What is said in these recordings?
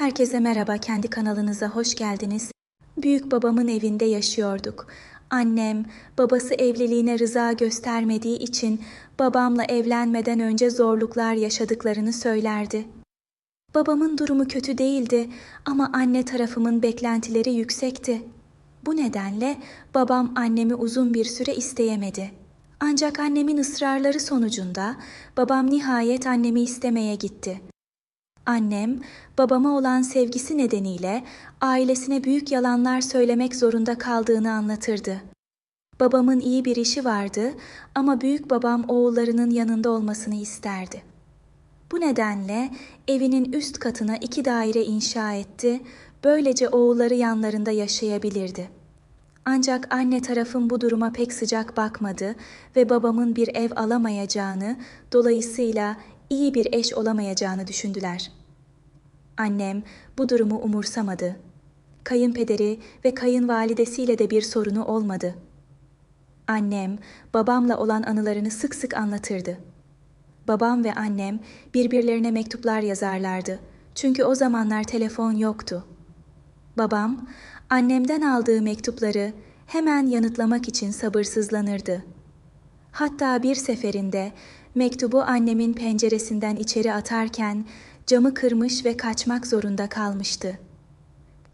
Herkese merhaba, kendi kanalınıza hoş geldiniz. Büyük babamın evinde yaşıyorduk. Annem, babası evliliğine rıza göstermediği için babamla evlenmeden önce zorluklar yaşadıklarını söylerdi. Babamın durumu kötü değildi ama anne tarafımın beklentileri yüksekti. Bu nedenle babam annemi uzun bir süre isteyemedi. Ancak annemin ısrarları sonucunda babam nihayet annemi istemeye gitti. Annem, babama olan sevgisi nedeniyle ailesine büyük yalanlar söylemek zorunda kaldığını anlatırdı. Babamın iyi bir işi vardı ama büyük babam oğullarının yanında olmasını isterdi. Bu nedenle evinin üst katına iki daire inşa etti, böylece oğulları yanlarında yaşayabilirdi. Ancak anne tarafım bu duruma pek sıcak bakmadı ve babamın bir ev alamayacağını, dolayısıyla iyi bir eş olamayacağını düşündüler. Annem bu durumu umursamadı. Kayınpederi ve kayınvalidesiyle de bir sorunu olmadı. Annem babamla olan anılarını sık sık anlatırdı. Babam ve annem birbirlerine mektuplar yazarlardı. Çünkü o zamanlar telefon yoktu. Babam annemden aldığı mektupları hemen yanıtlamak için sabırsızlanırdı. Hatta bir seferinde mektubu annemin penceresinden içeri atarken camı kırmış ve kaçmak zorunda kalmıştı.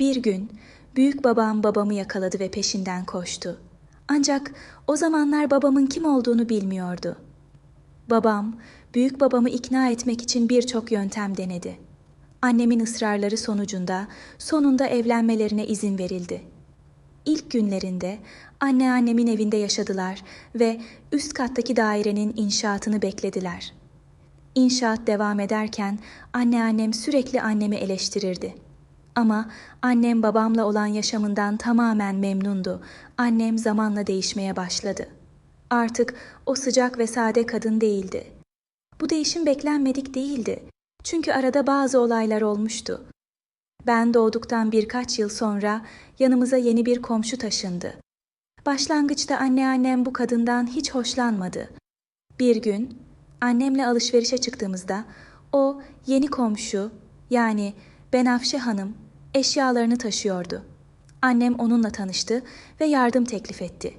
Bir gün büyük babam babamı yakaladı ve peşinden koştu. Ancak o zamanlar babamın kim olduğunu bilmiyordu. Babam, büyük babamı ikna etmek için birçok yöntem denedi. Annemin ısrarları sonucunda sonunda evlenmelerine izin verildi. İlk günlerinde anneannemin evinde yaşadılar ve üst kattaki dairenin inşaatını beklediler. İnşaat devam ederken anneannem sürekli annemi eleştirirdi. Ama annem babamla olan yaşamından tamamen memnundu. Annem zamanla değişmeye başladı. Artık o sıcak ve sade kadın değildi. Bu değişim beklenmedik değildi. Çünkü arada bazı olaylar olmuştu. Ben doğduktan birkaç yıl sonra yanımıza yeni bir komşu taşındı. Başlangıçta anneannem bu kadından hiç hoşlanmadı. Bir gün annemle alışverişe çıktığımızda o yeni komşu yani Benafşe Hanım eşyalarını taşıyordu. Annem onunla tanıştı ve yardım teklif etti.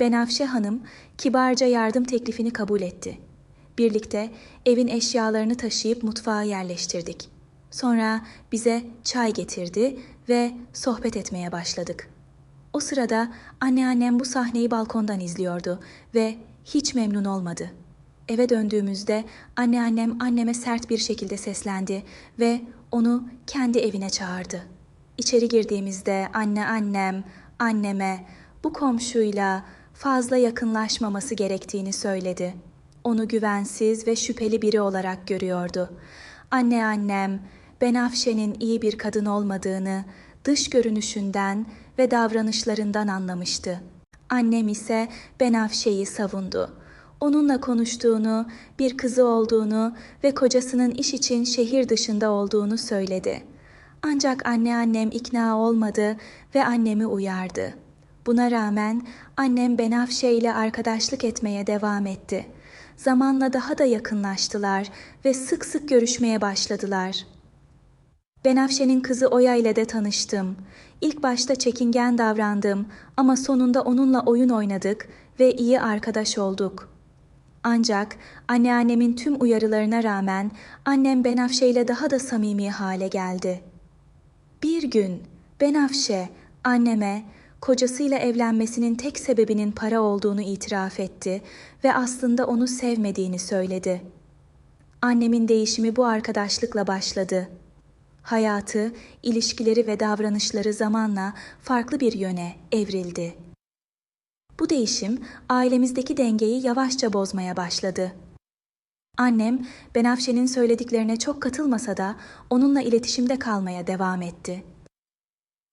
Benafşe Hanım kibarca yardım teklifini kabul etti. Birlikte evin eşyalarını taşıyıp mutfağa yerleştirdik. Sonra bize çay getirdi ve sohbet etmeye başladık. O sırada anneannem bu sahneyi balkondan izliyordu ve hiç memnun olmadı. Eve döndüğümüzde anneannem anneme sert bir şekilde seslendi ve onu kendi evine çağırdı. İçeri girdiğimizde anne annem anneme bu komşuyla fazla yakınlaşmaması gerektiğini söyledi. Onu güvensiz ve şüpheli biri olarak görüyordu. Anne annem Benafşe'nin iyi bir kadın olmadığını dış görünüşünden ve davranışlarından anlamıştı. Annem ise Benafşe'yi savundu. Onunla konuştuğunu, bir kızı olduğunu ve kocasının iş için şehir dışında olduğunu söyledi. Ancak anneannem ikna olmadı ve annemi uyardı. Buna rağmen annem Benafşe ile arkadaşlık etmeye devam etti. Zamanla daha da yakınlaştılar ve sık sık görüşmeye başladılar. Benafşe'nin kızı Oya ile de tanıştım. İlk başta çekingen davrandım ama sonunda onunla oyun oynadık ve iyi arkadaş olduk. Ancak anneannemin tüm uyarılarına rağmen annem Benafşe ile daha da samimi hale geldi. Bir gün Benafşe anneme kocasıyla evlenmesinin tek sebebinin para olduğunu itiraf etti ve aslında onu sevmediğini söyledi. Annemin değişimi bu arkadaşlıkla başladı. Hayatı, ilişkileri ve davranışları zamanla farklı bir yöne evrildi. Bu değişim ailemizdeki dengeyi yavaşça bozmaya başladı. Annem Benafşe'nin söylediklerine çok katılmasa da onunla iletişimde kalmaya devam etti.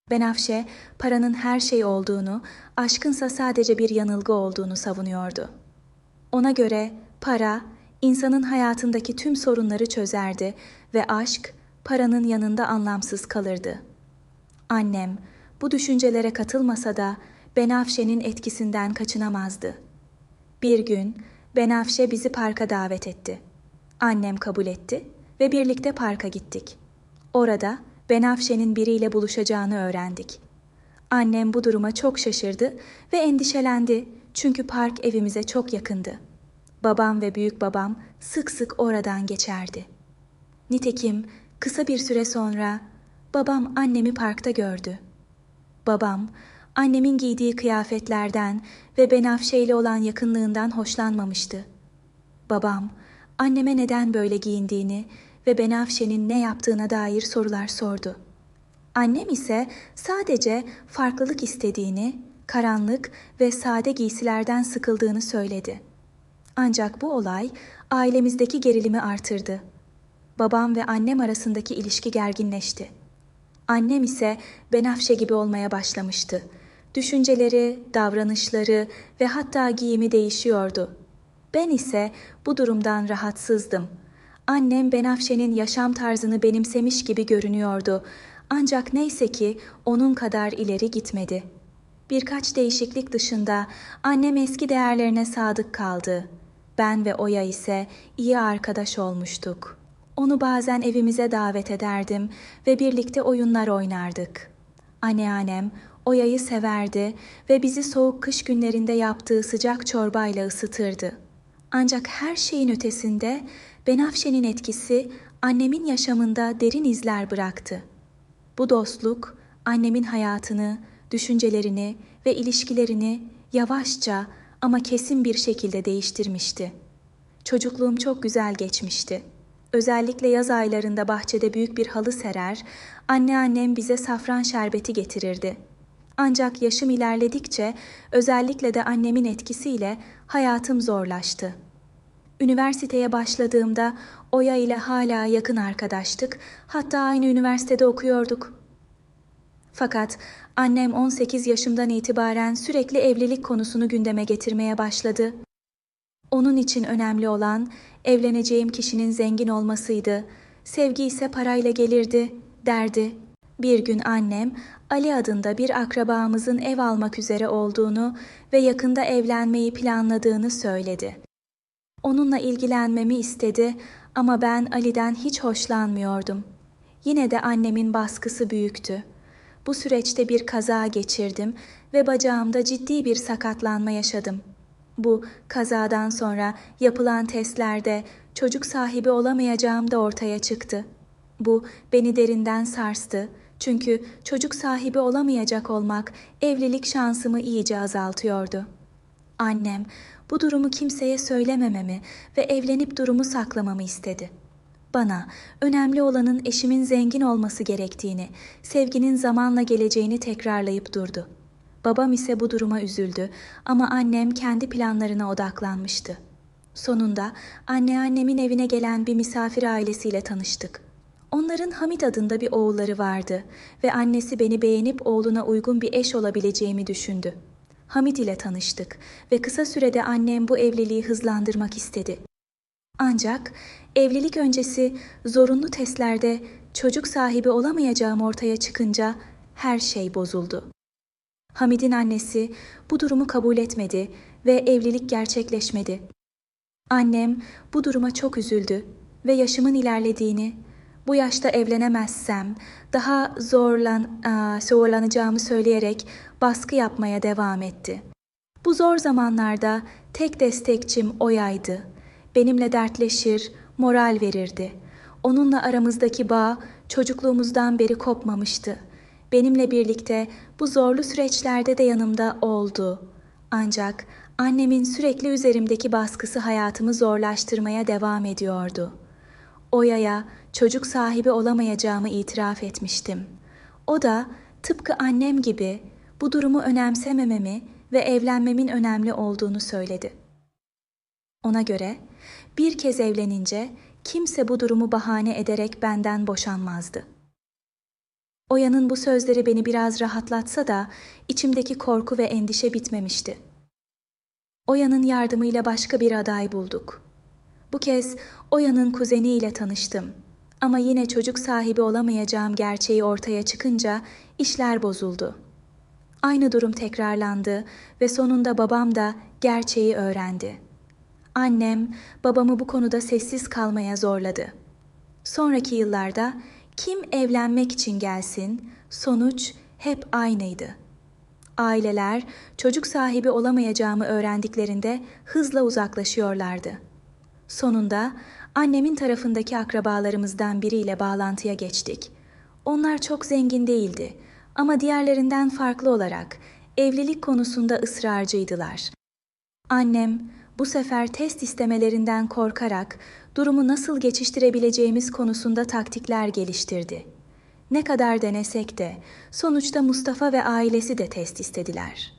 Benafşe paranın her şey olduğunu, aşkınsa sadece bir yanılgı olduğunu savunuyordu. Ona göre para insanın hayatındaki tüm sorunları çözerdi ve aşk paranın yanında anlamsız kalırdı. Annem bu düşüncelere katılmasa da Benafşe'nin etkisinden kaçınamazdı. Bir gün Benafşe bizi parka davet etti. Annem kabul etti ve birlikte parka gittik. Orada Benafşe'nin biriyle buluşacağını öğrendik. Annem bu duruma çok şaşırdı ve endişelendi çünkü park evimize çok yakındı. Babam ve büyük babam sık sık oradan geçerdi. Nitekim kısa bir süre sonra babam annemi parkta gördü. Babam annemin giydiği kıyafetlerden ve Benafşe ile olan yakınlığından hoşlanmamıştı. Babam anneme neden böyle giyindiğini ve Benafşe'nin ne yaptığına dair sorular sordu. Annem ise sadece farklılık istediğini, karanlık ve sade giysilerden sıkıldığını söyledi. Ancak bu olay ailemizdeki gerilimi artırdı. Babam ve annem arasındaki ilişki gerginleşti. Annem ise Benafşe gibi olmaya başlamıştı. Düşünceleri, davranışları ve hatta giyimi değişiyordu. Ben ise bu durumdan rahatsızdım. Annem Benafşe'nin yaşam tarzını benimsemiş gibi görünüyordu. Ancak neyse ki onun kadar ileri gitmedi. Birkaç değişiklik dışında annem eski değerlerine sadık kaldı. Ben ve Oya ise iyi arkadaş olmuştuk. Onu bazen evimize davet ederdim ve birlikte oyunlar oynardık. Anneannem Oya'yı severdi ve bizi soğuk kış günlerinde yaptığı sıcak çorbayla ısıtırdı. Ancak her şeyin ötesinde Benafşe'nin etkisi annemin yaşamında derin izler bıraktı. Bu dostluk annemin hayatını, düşüncelerini ve ilişkilerini yavaşça ama kesin bir şekilde değiştirmişti. Çocukluğum çok güzel geçmişti. Özellikle yaz aylarında bahçede büyük bir halı serer, anneannem bize safran şerbeti getirirdi. Ancak yaşım ilerledikçe özellikle de annemin etkisiyle hayatım zorlaştı. Üniversiteye başladığımda Oya ile hala yakın arkadaştık, hatta aynı üniversitede okuyorduk. Fakat annem 18 yaşımdan itibaren sürekli evlilik konusunu gündeme getirmeye başladı. Onun için önemli olan evleneceğim kişinin zengin olmasıydı. Sevgi ise parayla gelirdi, derdi. Bir gün annem Ali adında bir akrabamızın ev almak üzere olduğunu ve yakında evlenmeyi planladığını söyledi. Onunla ilgilenmemi istedi ama ben Ali'den hiç hoşlanmıyordum. Yine de annemin baskısı büyüktü. Bu süreçte bir kaza geçirdim ve bacağımda ciddi bir sakatlanma yaşadım. Bu kazadan sonra yapılan testlerde çocuk sahibi olamayacağım da ortaya çıktı. Bu beni derinden sarstı. Çünkü çocuk sahibi olamayacak olmak evlilik şansımı iyice azaltıyordu. Annem bu durumu kimseye söylemememi ve evlenip durumu saklamamı istedi. Bana önemli olanın eşimin zengin olması gerektiğini, sevginin zamanla geleceğini tekrarlayıp durdu. Babam ise bu duruma üzüldü ama annem kendi planlarına odaklanmıştı. Sonunda anneannemin evine gelen bir misafir ailesiyle tanıştık. Onların Hamit adında bir oğulları vardı ve annesi beni beğenip oğluna uygun bir eş olabileceğimi düşündü. Hamit ile tanıştık ve kısa sürede annem bu evliliği hızlandırmak istedi. Ancak evlilik öncesi zorunlu testlerde çocuk sahibi olamayacağım ortaya çıkınca her şey bozuldu. Hamid'in annesi bu durumu kabul etmedi ve evlilik gerçekleşmedi. Annem bu duruma çok üzüldü ve yaşımın ilerlediğini, bu yaşta evlenemezsem daha zorlan, zorlanacağımı söyleyerek baskı yapmaya devam etti. Bu zor zamanlarda tek destekçim Oya'ydı. Benimle dertleşir, moral verirdi. Onunla aramızdaki bağ çocukluğumuzdan beri kopmamıştı. Benimle birlikte bu zorlu süreçlerde de yanımda oldu. Ancak annemin sürekli üzerimdeki baskısı hayatımı zorlaştırmaya devam ediyordu. Oya'ya çocuk sahibi olamayacağımı itiraf etmiştim. O da tıpkı annem gibi bu durumu önemsemememi ve evlenmemin önemli olduğunu söyledi. Ona göre bir kez evlenince kimse bu durumu bahane ederek benden boşanmazdı. Oya'nın bu sözleri beni biraz rahatlatsa da içimdeki korku ve endişe bitmemişti. Oya'nın yardımıyla başka bir aday bulduk. Bu kez Oya'nın kuzeniyle tanıştım. Ama yine çocuk sahibi olamayacağım gerçeği ortaya çıkınca işler bozuldu. Aynı durum tekrarlandı ve sonunda babam da gerçeği öğrendi. Annem babamı bu konuda sessiz kalmaya zorladı. Sonraki yıllarda Kim evlenmek için gelsin, sonuç hep aynıydı. Aileler çocuk sahibi olamayacağımı öğrendiklerinde hızla uzaklaşıyorlardı. Sonunda annemin tarafındaki akrabalarımızdan biriyle bağlantıya geçtik. Onlar çok zengin değildi ama diğerlerinden farklı olarak evlilik konusunda ısrarcıydılar. Annem bu sefer test istemelerinden korkarak durumu nasıl geçiştirebileceğimiz konusunda taktikler geliştirdi. Ne kadar denesek de sonuçta Mustafa ve ailesi de test istediler.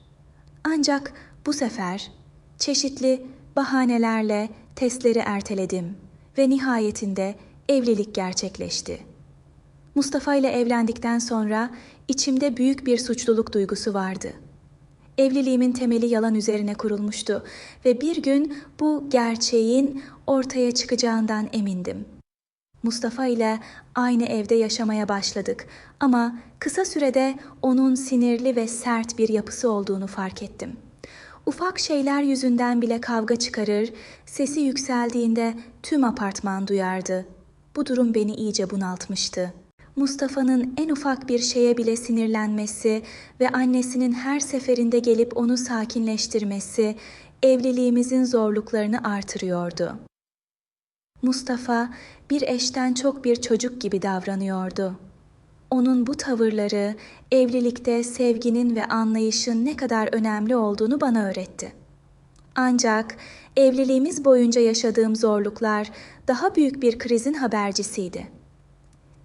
Ancak bu sefer çeşitli bahanelerle testleri erteledim ve nihayetinde evlilik gerçekleşti. Mustafa ile evlendikten sonra içimde büyük bir suçluluk duygusu vardı. Evliliğimin temeli yalan üzerine kurulmuştu ve bir gün bu gerçeğin ortaya çıkacağından emindim. Mustafa ile aynı evde yaşamaya başladık ama kısa sürede onun sinirli ve sert bir yapısı olduğunu fark ettim. Ufak şeyler yüzünden bile kavga çıkarır, sesi yükseldiğinde tüm apartman duyardı. Bu durum beni iyice bunaltmıştı. Mustafa'nın en ufak bir şeye bile sinirlenmesi ve annesinin her seferinde gelip onu sakinleştirmesi evliliğimizin zorluklarını artırıyordu. Mustafa bir eşten çok bir çocuk gibi davranıyordu. Onun bu tavırları evlilikte sevginin ve anlayışın ne kadar önemli olduğunu bana öğretti. Ancak evliliğimiz boyunca yaşadığım zorluklar daha büyük bir krizin habercisiydi.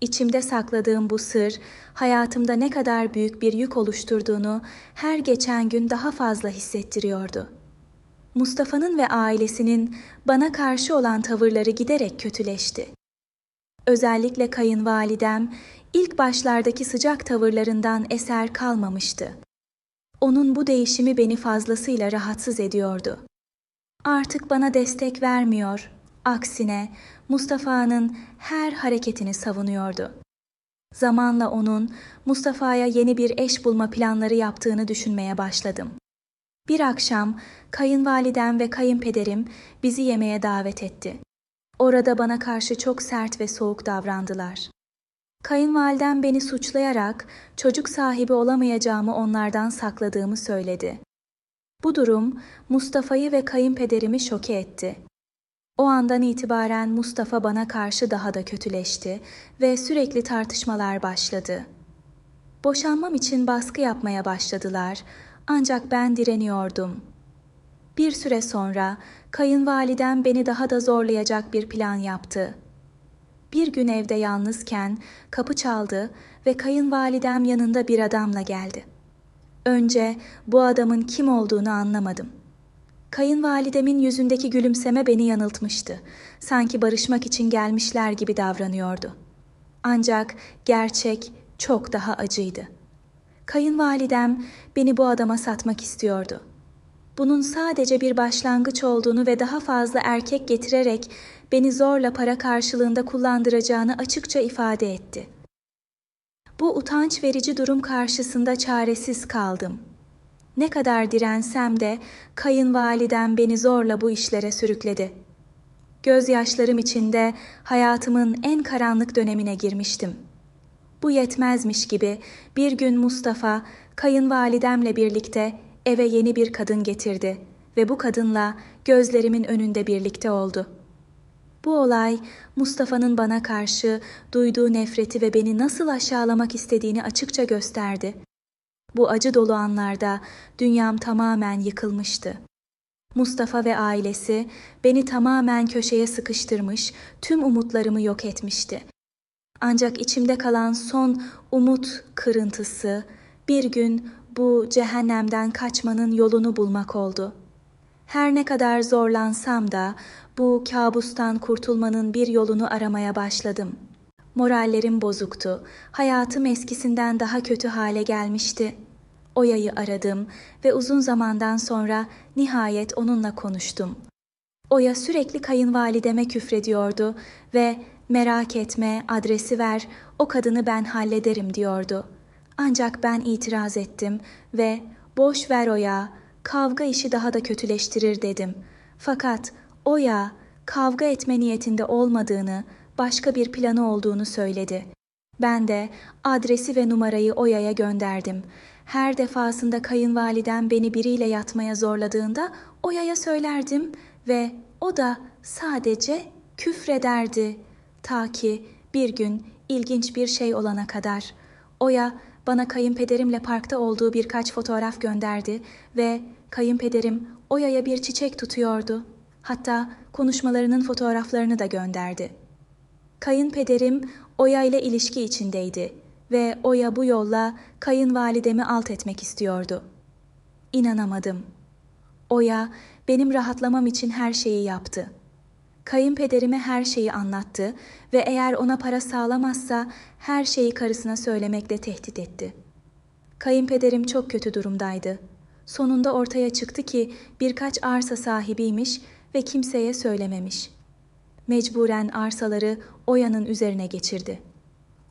İçimde sakladığım bu sır hayatımda ne kadar büyük bir yük oluşturduğunu her geçen gün daha fazla hissettiriyordu. Mustafa'nın ve ailesinin bana karşı olan tavırları giderek kötüleşti. Özellikle kayınvalidem ilk başlardaki sıcak tavırlarından eser kalmamıştı. Onun bu değişimi beni fazlasıyla rahatsız ediyordu. Artık bana destek vermiyor, aksine Mustafa'nın her hareketini savunuyordu. Zamanla onun Mustafa'ya yeni bir eş bulma planları yaptığını düşünmeye başladım. Bir akşam kayınvalidem ve kayınpederim bizi yemeğe davet etti. Orada bana karşı çok sert ve soğuk davrandılar. Kayınvalidem beni suçlayarak çocuk sahibi olamayacağımı onlardan sakladığımı söyledi. Bu durum Mustafa'yı ve kayınpederimi şoke etti. O andan itibaren Mustafa bana karşı daha da kötüleşti ve sürekli tartışmalar başladı. Boşanmam için baskı yapmaya başladılar ancak ben direniyordum. Bir süre sonra kayınvalidem beni daha da zorlayacak bir plan yaptı. Bir gün evde yalnızken kapı çaldı ve kayınvalidem yanında bir adamla geldi. Önce bu adamın kim olduğunu anlamadım. Kayınvalidemin yüzündeki gülümseme beni yanıltmıştı. Sanki barışmak için gelmişler gibi davranıyordu. Ancak gerçek çok daha acıydı. Kayınvalidem beni bu adama satmak istiyordu. Bunun sadece bir başlangıç olduğunu ve daha fazla erkek getirerek beni zorla para karşılığında kullandıracağını açıkça ifade etti. Bu utanç verici durum karşısında çaresiz kaldım. Ne kadar dirensem de kayınvalidem beni zorla bu işlere sürükledi. Gözyaşlarım içinde hayatımın en karanlık dönemine girmiştim. Bu yetmezmiş gibi bir gün Mustafa kayınvalidemle birlikte eve yeni bir kadın getirdi ve bu kadınla gözlerimin önünde birlikte oldu. Bu olay Mustafa'nın bana karşı duyduğu nefreti ve beni nasıl aşağılamak istediğini açıkça gösterdi. Bu acı dolu anlarda dünyam tamamen yıkılmıştı. Mustafa ve ailesi beni tamamen köşeye sıkıştırmış, tüm umutlarımı yok etmişti. Ancak içimde kalan son umut kırıntısı bir gün bu cehennemden kaçmanın yolunu bulmak oldu. Her ne kadar zorlansam da bu kabustan kurtulmanın bir yolunu aramaya başladım. Morallerim bozuktu. Hayatım eskisinden daha kötü hale gelmişti. Oya'yı aradım ve uzun zamandan sonra nihayet onunla konuştum. Oya sürekli kayınvalideme küfrediyordu ve merak etme, adresi ver, o kadını ben hallederim diyordu. Ancak ben itiraz ettim ve boş ver Oya, kavga işi daha da kötüleştirir dedim. Fakat Oya kavga etme niyetinde olmadığını, başka bir planı olduğunu söyledi. Ben de adresi ve numarayı Oya'ya gönderdim. Her defasında kayınvalidem beni biriyle yatmaya zorladığında Oya'ya söylerdim ve o da sadece küfrederdi. Ta ki bir gün ilginç bir şey olana kadar. Oya bana kayınpederimle parkta olduğu birkaç fotoğraf gönderdi ve kayınpederim Oya'ya bir çiçek tutuyordu. Hatta konuşmalarının fotoğraflarını da gönderdi. Kayınpederim Oya ile ilişki içindeydi ve Oya bu yolla kayınvalidemi alt etmek istiyordu. İnanamadım. Oya benim rahatlamam için her şeyi yaptı. Kayınpederime her şeyi anlattı ve eğer ona para sağlamazsa her şeyi karısına söylemekle tehdit etti. Kayınpederim çok kötü durumdaydı. Sonunda ortaya çıktı ki birkaç arsa sahibiymiş ve kimseye söylememiş. Mecburen arsaları Oya'nın üzerine geçirdi.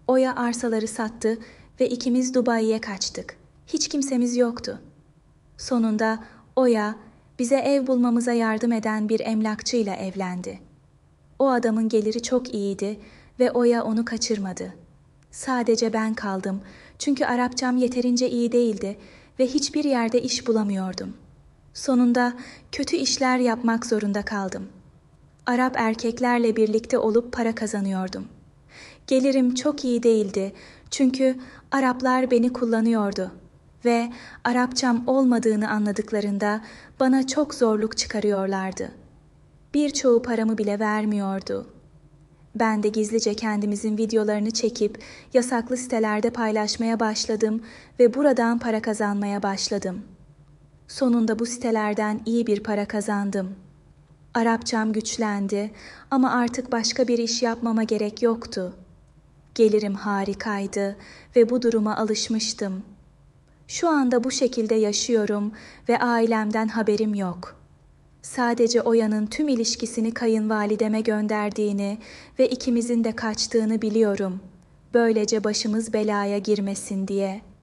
Oya arsaları sattı ve ikimiz Dubai'ye kaçtık. Hiç kimsemiz yoktu. Sonunda Oya bize ev bulmamıza yardım eden bir emlakçıyla evlendi. O adamın geliri çok iyiydi ve Oya onu kaçırmadı. Sadece ben kaldım çünkü Arapçam yeterince iyi değildi ve hiçbir yerde iş bulamıyordum. Sonunda kötü işler yapmak zorunda kaldım. Arap erkeklerle birlikte olup para kazanıyordum. Gelirim çok iyi değildi çünkü Araplar beni kullanıyordu ve Arapçam olmadığını anladıklarında bana çok zorluk çıkarıyorlardı. Birçoğu paramı bile vermiyordu. Ben de gizlice kendimizin videolarını çekip yasaklı sitelerde paylaşmaya başladım ve buradan para kazanmaya başladım. Sonunda bu sitelerden iyi bir para kazandım. Arapçam güçlendi ama artık başka bir iş yapmama gerek yoktu. Gelirim harikaydı ve bu duruma alışmıştım. Şu anda bu şekilde yaşıyorum ve ailemden haberim yok. Sadece Oya'nın tüm ilişkisini kayınvalideme gönderdiğini ve ikimizin de kaçtığını biliyorum. Böylece başımız belaya girmesin diye.''